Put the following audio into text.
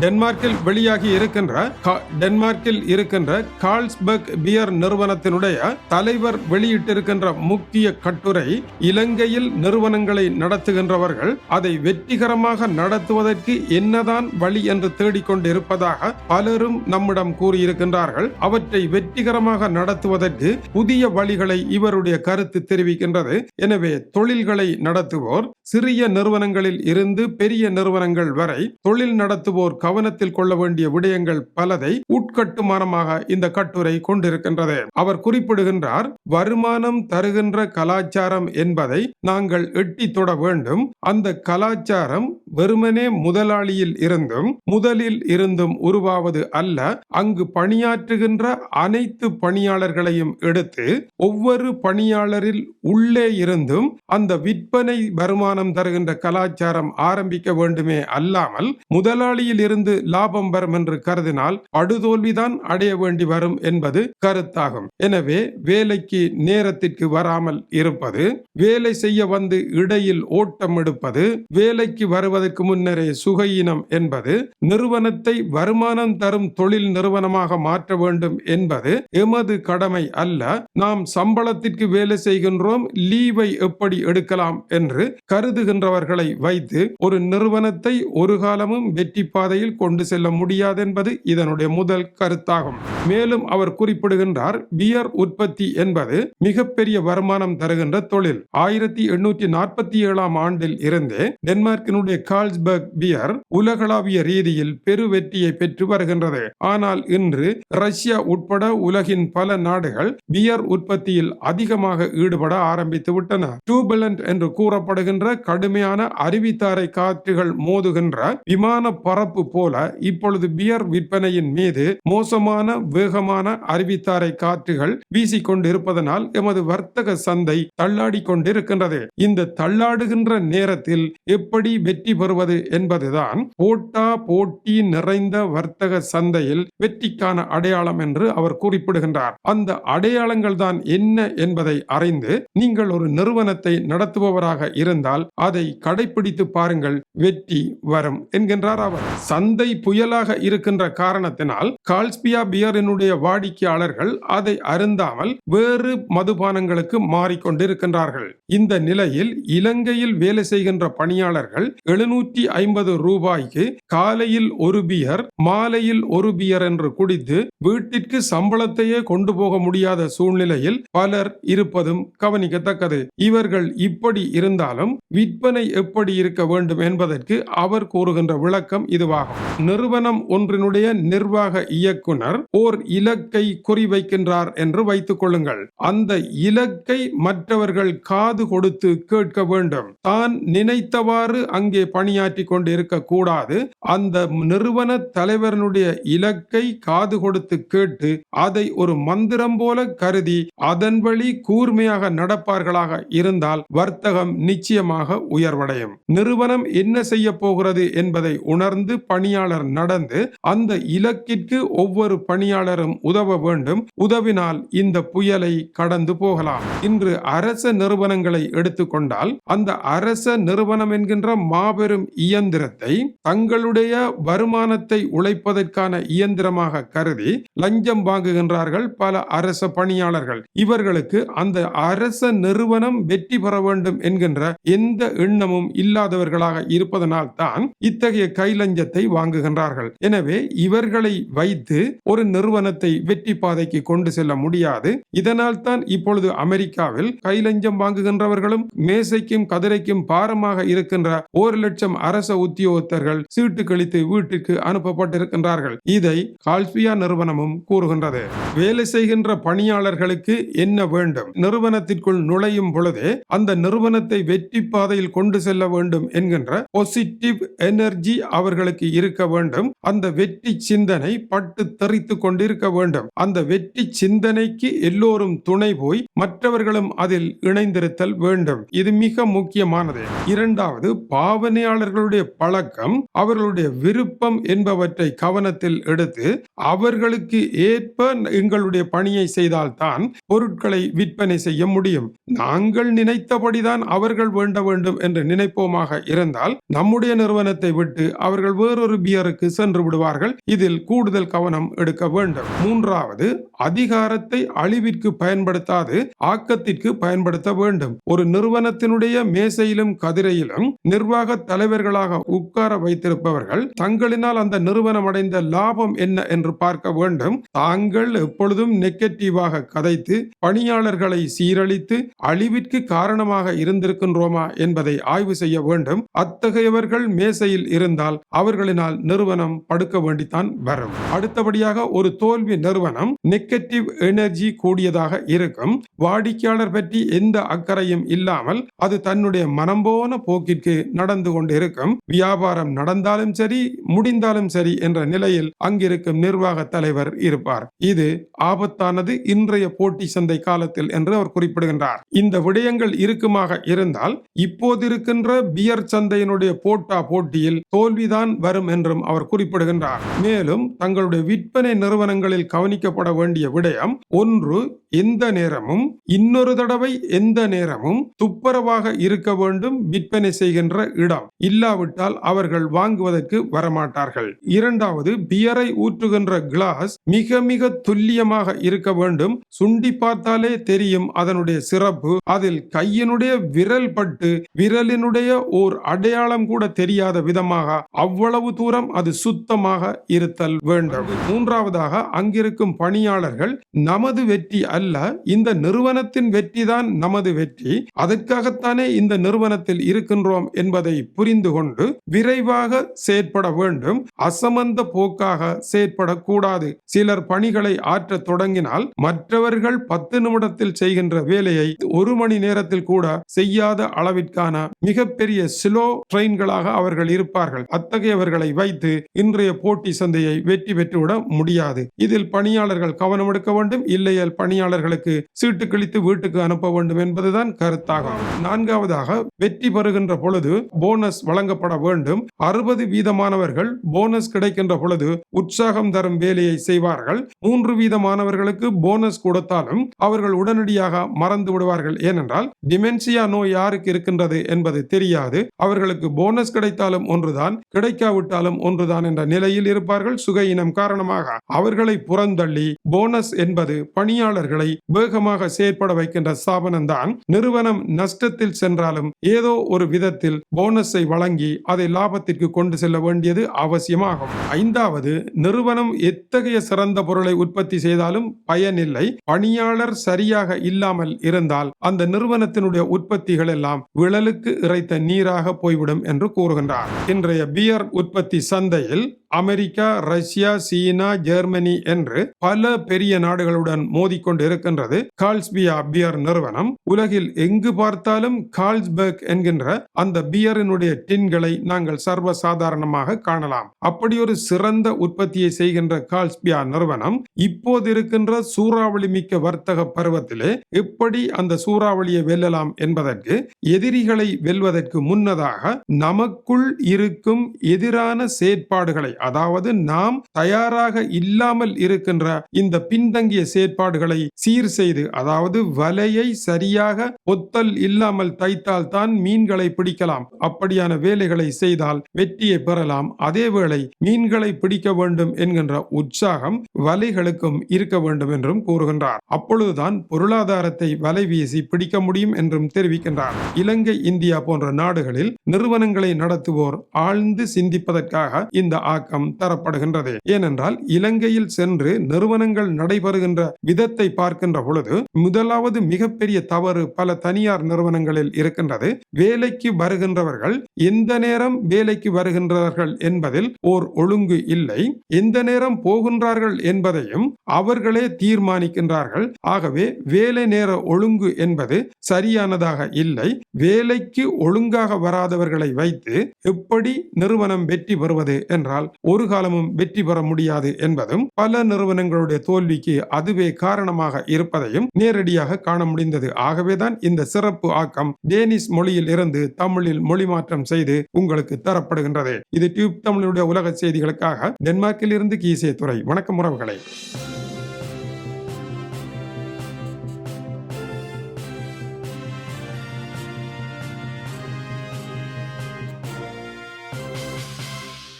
டென்மார்க்கில் வெளியாகி இருக்கின்ற கா- டென்மார்க்கில் இருக்கின்ற கால்ஸ்பர்க் பியர் நிறுவனத்தினுடைய தலைவர் வெளியிட்டிருக்கின்ற முக்கிய கட்டுரை இலங்கையில் நிறுவனங்களை நடத்துகின்றவர்கள் அதை வெற்றிகரமாக நடத்துவதற்கு என்னதான் வழி என்று தேடிக்கொண்டிருப்பதாக பலரும் நம்மிடம் கூறியிருக்கின்றார்கள். அவற்றை வெற்றிகரமாக நடத்துவதற்கு புதிய வழிகளை இவருடைய கருத்து தெரிவிக்கின்றது. எனவே தொழில்களை நடத்துவோர் சிறிய நிறுவனங்களில் இருந்து பெரிய நிறுவனங்கள் வரை தொழில் நடத்துவோர் கவனத்தில் கொள்ள வேண்டிய விடயங்கள் பலதை உட்கட்டுமானமாக இந்த கட்டுரை கொண்டிருக்கின்றது. அவர் குறிப்பிடுகின்றார் வருமானம் தருகின்ற கலாச்சாரம் என்பதை நாங்கள் எட்டி தொட வேண்டும். அந்த கலாச்சாரம் வெறுமனே முதலாளியில் இருந்தும் முதலில் இருந்தும் உருவாவது அல்ல அங்கு பணியாற்றுகின்ற அனைத்து பணியாளர்களையும் எடுத்து ஒவ்வொரு பணியாளரில் உள்ளே இருந்தும் அந்த விற்பனை வருமானம் தருகின்ற கலாச்சாரம் ஆரம்பிக்க வேண்டுமே அல்லாமல் முதலாளியில் இருந்து லாபம் வரும் என்று கருதினால் படுதோல்விதான் அடைய வேண்டி வரும் என்பது கருத்தாகும். எனவே வேலைக்கு நேரத்திற்கு வராமல் இருப்பது வேலை செய்ய வந்து இடையில் ஓட்டம் எடுப்பது வேலைக்கு அதற்கு முன்னரே சுகையினம் என்பது நிறுவனத்தை வருமானம் தரும் தொழில் நிறுவனமாக மாற்ற வேண்டும் என்பது எமது கடமை அல்ல. நாம் சம்பளத்திற்கு வேலை செய்கின்றோம் லீவை எப்படி எடுக்கலாம் என்று கருதுகின்றவர்களை வைத்து ஒரு நிறுவனத்தை ஒரு காலமும் வெற்றி பாதையில் கொண்டு செல்ல முடியாது என்பது இதனுடைய முதல் கருத்தாகும். மேலும் அவர் குறிப்பிடுகின்றார் பியர் உற்பத்தி என்பது மிகப்பெரிய வருமானம் தருகின்ற தொழில். ஆயிரத்தி எண்ணூற்றி நாற்பத்தி ஏழாம் ஆண்டில் இருந்தே டென்மார்க்கினுடைய கால்ஸ்பர்க் பியர் உலகளாவிய ரீதியில் பெரு வெற்றியை பெற்று வருகின்றது. ஆனால் இன்று ரஷ்யா உட்பட உலகின் பல நாடுகள் பியர் உற்பத்தியில் அதிகமாக ஈடுபட ஆரம்பித்து விட்டன. டூபலண்ட் என்று கூறப்படுகின்ற கடுமையான அருவித்தாரை காற்றுகள் மோதுகின்ற விமான பரப்பு போல இப்பொழுது பியர் விற்பனையின் மீது மோசமான வேகமான அருவித்தாரை காற்றுகள் வீசிக்கொண்டிருப்பதனால் எமது வர்த்தக சந்தை தள்ளாடி கொண்டிருக்கின்றது இந்த தள்ளாடுகின்ற நேரத்தில் எப்படி வெற்றி பெறுவது என்பதுதான் போட்டா போட்டி நிறைந்த வர்த்தக சந்தையில் வெற்றிக்கான அடையாளம் என்று அவர் குறிப்பிடுகின்றார். அந்த அடையாளங்கள் தான் என்ன என்பதை அறிந்து நீங்கள் ஒரு நிறுவனத்தை நடத்துபவராக இருந்தால் அதை கடைபிடித்து பாருங்கள் வெற்றி வரும் என்கின்றார் அவர். சந்தை புயலாக இருக்கின்ற காரணத்தினால் கால்ஸ்பியா பியர் பியரினுடைய வாடிக்கையாளர்கள் அதை அருந்தாமல் வேறு மதுபானங்களுக்கு மாறிக்கொண்டிருக்கின்றார்கள். இந்த நிலையில் இலங்கையில் வேலை செய்கின்ற பணியாளர்கள் எழுநூற்றி ஐம்பது ரூபாய்க்கு காலையில் ஒரு பியர் மாலையில் ஒரு பியர் என்று குடித்து வீட்டிற்கு சம்பளத்தையே கொண்டு போக முடியாத சூழ்நிலையில் பலர் இருப்பதும் கவனிக்கத்தக்கது. இவர்கள் இப்படி இருந்தாலும் விற்பனை எப்படி இருக்க வேண்டும் என்பதற்கு அவர் கூறுகின்ற விளக்கம் இதுவாகும். நிறுவனம் ஒன்றினுடைய நிர்வாக இயக்குனர் ஓர் இலக்கை குறிவைக்கின்றார் என்று வைத்துக் கொள்ளுங்கள். அந்த இலக்கை மற்றவர்கள் காது கொடுத்து கேட்க வேண்டும். தான் நினைத்தவாறு அங்கே பணியாற்றி கொண்டு இருக்கக்கூடாது அந்த நிறுவன தலைவரனுடைய இலக்கை காது கொடுத்து கேட்டு அதை ஒரு மந்திரம் போல கருதி அதன் வழி கூர்மையாக நடப்பார்களாக இருந்தால் வர்த்தகம் நிச்சயமாக உயர்வடையும். நிறுவனம் என்ன செய்ய போகிறது என்பதை உணர்ந்து பணியாளர் நடந்து அந்த இலக்கிற்கு ஒவ்வொரு பணியாளரும் உதவ வேண்டும். உதவினால் இந்த புயலை கடந்து போகலாம். இன்று அரச நிறுவனங்களை எடுத்துக்கொண்டால் அந்த அரச நிறுவனம் என்கின்ற மாபெரும் இயந்திரத்தை தங்களுடைய வருமானத்தை உழைப்பதற்கான இயந்திரமாக கருதி லஞ்சம் வாங்குகின்றார்கள் பல அரச பணியாளர்கள். இவர்களுக்கு அந்த அரச நிறுவனம் வெற்றி பெற வேண்டும் என்கின்ற எந்த எண்ணமும் இல்லாதவர்களாக இருப்பதனால் தான் இத்தகைய கைலஞ்சத்தை வாங்குகின்றார்கள். எனவே இவர்களை வைத்து ஒரு நிறுவனத்தை வெற்றி பாதைக்கு கொண்டு செல்ல முடியாது. இதனால் தான் இப்பொழுது அமெரிக்காவில் கைலஞ்சம் வாங்குகின்றவர்களும் மேசைக்கும் கதிரைக்கும் பாரமாக இருக்கின்ற ஒரு லட்சம் அரச உத்தியோகத்தர்கள் சீட்டு கழித்து வீட்டிற்கு அனுப்பப்பட்டிருக்கின்றார்கள். இதை கால்ஸ்பியா நிறுவனமும் கூறுகின்றது. வேலை செய்கின்ற பணியாளர்களுக்கு என்ன வேண்டும்? நிறுவனத்திற்குள் நுழையும் பொழுதே அந்த நிறுவனத்தை வெற்றி பாதையில் கொண்டு செல்ல வேண்டும் என்கின்ற பாசிட்டிவ் எனர்ஜி அவர்களுக்கு இருக்க வேண்டும். அந்த வெற்றி சிந்தனை பட்டு தெரித்து கொண்டிருக்க வேண்டும். அந்த வெற்றி சிந்தனைக்கு எல்லோரும் துணை போய் மற்றவர்களும் அதில் இணைந்திருத்தல் வேண்டும். இது மிக முக்கியமானது. இரண்டாவது பாவனையாளர்களுடைய பழக்கம் அவர்களுடைய விருப்பம் என்பவற்றை கவனத்தில் எடுத்து அவர்களுக்கு ஏற்ப எங்களுடைய பணியை செய்தால்தான் பொருட்களை விற்பனை செய்ய முடியும். நாங்கள் நினைத்தபடிதான் அவர்கள் வேண்ட வேண்டும் என்று நினைப்போமாக இருந்தால் நம்முடைய நிறுவனத்தை விட்டு அவர்கள் வேறொரு பியருக்கு சென்று விடுவார்கள். இதில் கூடுதல் கவனம் எடுக்க வேண்டும். மூன்றாவது அதிகாரத்தை அழிவிற்கு பயன்படுத்தாது ஆக்கத்திற்கு பயன்படுத்த வேண்டும். ஒரு நிறுவனத்தினுடைய மேசையிலும் கதிரையிலும் நிர்வாக தலைவர்களாக உட்கார வைத்திருப்பவர்கள் தங்களினால் அந்த நிறுவனம் அடைந்த லாபம் என்ன என்று பார்க்க வேண்டும். தாங்கள் எப்பொழுதும் நெகட்டிவாக கதைத்து பணியாளர்களை சீரழித்து அழிவிற்கு காரணமாக இருந்திருக்கின்றோமா என்பதை ஆய்வு செய்ய வேண்டும். அத்தகையவர்கள் மேசையில் இருந்தால் அவர்களினால் நிறுவனம் படுக்க வேண்டித்தான் வரும். அடுத்தபடியாக ஒரு தோல்வி நிறுவனம் நெகட்டிவ் எனர்ஜி கூடியதாக இருக்கும். வாடிக்கையாளர் பற்றி எந்த அக்கறையும் இல்லாமல் அது தன்னுடைய மனம்போன போக்கிற்கு நடந்து கொண்டிருக்கும். வியாபாரம் நடந்தாலும் சரி முடிந்தாலும் சரி என்ற நிலையில் அங்கிருக்கும் நிர்வாக தலைவர் இருப்பார். இது ஆபத்தானது இன்றைய போட்டி சந்தை காலத்தில் என்று அவர் குறிப்பிடுகின்றார். இந்த விடயங்கள் இருக்குமாக இருந்தால் இப்போது இருக்கின்ற பியர் சந்தையினுடைய போட்டா போட்டியில் தோல்விதான் வரும் என்றும் அவர் குறிப்பிடுகின்றார். மேலும் தங்களுடைய விற்பனை நிறுவனங்களில் கவனிக்கப்பட வேண்டிய விடயம் ஒன்று எந்த நேரமும் இன்னொரு தடவை எந்த நேரமும் துப்புரவாக இருக்க வேண்டும் விற்பனை செய்கின்ற இடம். இல்லாவிட்டால் அவர்கள் வாங்குவதற்கு வரமாட்டார்கள். இரண்டாவது பியரை ஊற்றுகின்ற கிளாஸ் மிக மிக துல்லியமாக இருக்க வேண்டும். சுண்டி பார்த்தாலே தெரியும் அதனுடைய சிறப்பு. அதில் கையினுடைய விரல் பட்டு விரலினுடைய ஓர் அடையாளம் கூட தெரியாத விதமாக அவ்வளவு தூரம் அது சுத்தமாக இருத்தல் வேண்டும். மூன்றாவதாக அங்கிருக்கும் பணியாளர்கள் நமது வெற்றி அல்ல இந்த நிறுவனத்தின் வெற்றிதான் நமது வெற்றி அதற்காகத்தானே இந்த நிறுவனத்தில் இருக்கின்றோம் என்பதை புரிந்து கொண்டு விரைவாக செயற்பட வேண்டும். அசமந்த போக்காக செயற்படக்கூடாது. சிலர் பணிகளை ஆற்ற தொடங்கினால் மற்றவர்கள் பத்து நிமிடத்தில் செய்கின்ற வேலையை ஒரு மணி நேரத்தில் கூட செய்யாத அளவிற்கான மிகப்பெரிய ஸ்லோ ட்ரெயின்களாக அவர்கள் இருப்பார்கள். அத்தகையவர்களை வைத்து இன்றைய போட்டி சந்தையை வெற்றி பெற்றுவிட முடியாது. இதில் பணியாளர்கள் கவனம் எடுக்க வேண்டும். இல்லையால் பணியாளர்களுக்கு சீட்டு கிழித்து வீட்டுக்கு அனுப்ப வேண்டும் என்பதுதான் கருத்தாகும் நான்காவதாக வெற்றி பெறுகின்ற பொழுது போனஸ் வழங்கப்பட வேண்டும். அறுபது வீதமானவர்கள் போனஸ் கிடைக்கின்ற பொழுது உற்சாகம் தரும் வேலையை செய்வார்கள். மூன்று வீதமானவர்களுக்கு போனஸ் கொடுத்தாலும் அவர்கள் உடனடியாக மறந்து விடுவார்கள். ஏனென்றால் டிமென்சியா நோய் யாருக்கு இருக்கின்றது என்பது தெரியாது. அவர்களுக்கு போனஸ் கிடைத்தாலும் ஒன்றுதான் கிடைக்காவிட்டாலும் ஒன்றுதான் என்ற நிலையில் இருப்பார்கள். சுகையினம் காரணமாக அவர்களை புறந்தள்ளி போனஸ் என்பது பணியாளர்களை வேகமாக செயற்பட வைக்கின்ற ஸ்தாபனம் தான் நிறுவனம் நஷ்டத்தில் சென்றாலும் ஏதோ ஒரு விதத்தில் போனஸை வழங்கி அதை லாபத்திற்கு கொண்டு செல்ல வேண்டியது அவசியமாகும். ஐந்தாவது நிறுவனம் எத்தகைய சிறந்த பொருளை உற்பத்தி செய்தாலும் பயனில்லை. பணியாளர் சரியாக இல்லாமல் இருந்தால் அந்த நிறுவனத்தினுடைய உற்பத்திகள் எல்லாம் விழலுக்கு இறைத்த நீராக போய்விடும் என்று கூறுகின்றார். இன்றைய பியர் உற்பத்தி சந்தையில் அமெரிக்கா ரஷ்யா சீனா ஜெர்மனி என்று பல பெரிய நாடுகளுடன் மோதிக்கொண்டு இருக்கின்றது கால்ஸ்பியா பியர் நிறுவனம். உலகில் எங்கு பார்த்தாலும் கால்ஸ்பர்க் என்கின்ற அந்த பியரினுடைய டின்களை நாங்கள் சர்வ சாதாரணமாக காணலாம். அப்படி ஒரு சிறந்த உற்பத்தியை செய்கின்ற கால்ஸ்பியா நிறுவனம் இப்போது இருக்கின்ற சூறாவளி மிக்க வர்த்தக பருவத்திலே எப்படி அந்த சூறாவளியை வெல்லலாம் என்பதற்கு எதிரிகளை வெல்வதற்கு முன்னதாக நமக்குள் இருக்கும் எதிரான செயற்பாடுகளை அதாவது நாம் தயாராக இல்லாமல் இருக்கின்ற இந்த பின்தங்கிய செயற்பாடுகளை சீர் செய்து அதாவது வலையை சரியாக ஒத்தல் இல்லாமல் தைத்தால் தான் மீன்களை பிடிக்கலாம். அப்படியான வேலைகளை செய்தால் வெற்றியை பெறலாம். அதேவேளை மீன்களை பிடிக்க வேண்டும் என்கின்ற உற்சாகம் வலைகளுக்கும் இருக்க வேண்டும் என்றும் கூறுகின்றார். அப்பொழுதுதான் பொருளாதாரத்தை வலை வீசி பிடிக்க முடியும் என்றும் தெரிவிக்கின்றார். இலங்கை இந்தியா போன்ற நாடுகளில் நிறுவனங்களை நடத்துவோர் ஆழ்ந்து சிந்திப்பதற்காக இந்த ஆக்கம் தரப்படுகின்றது. ஏனென்றால் இலங்கையில் சென்று நிறுவனங்கள் நடைபெறுகின்ற விதத்தை பார்க்கின்ற பொழுது முதலாவது மிகப்பெரிய தவறு பல தனியார் நிறுவனங்களில் இருக்கின்றது. வேலைக்கு வருகின்றவர்கள் எந்த நேரம் வேலைக்கு வருகின்றார்கள் என்பதில் ஓர் ஒழுங்கு இல்லை. எந்த நேரம் போகின்றார்கள் என்பதையும் அவர்களே தீர்மானிக்கின்றார்கள். ஆகவே வேலை நேர ஒழுங்கு என்பது சரியானதாக இல்லை. வேலைக்கு ஒழுங்காக வராதவர்களை வைத்து எப்படி நிறுவனம் வெற்றி பெறுவது என்றால் ஒரு காலமும் வெற்றி பெற முடியாது என்பதும் பல நிறுவனங்களுடைய தோல்விக்கு அதுவே காரணமாக இருப்பதையும் நேரடியாக காண முடிந்தது. ஆகவேதான் இந்த சிறப்பு ஆக்கம் டேனிஷ் மொழியில் இருந்து தமிழில் மொழி மாற்றம் செய்து உங்களுக்கு தரப்படுகின்றது. இது டியூப் தமிழுடைய உலக செய்திகளுக்காக டென்மார்க்கில் இருந்து கீசே துறை வணக்கம் உறவுகளை.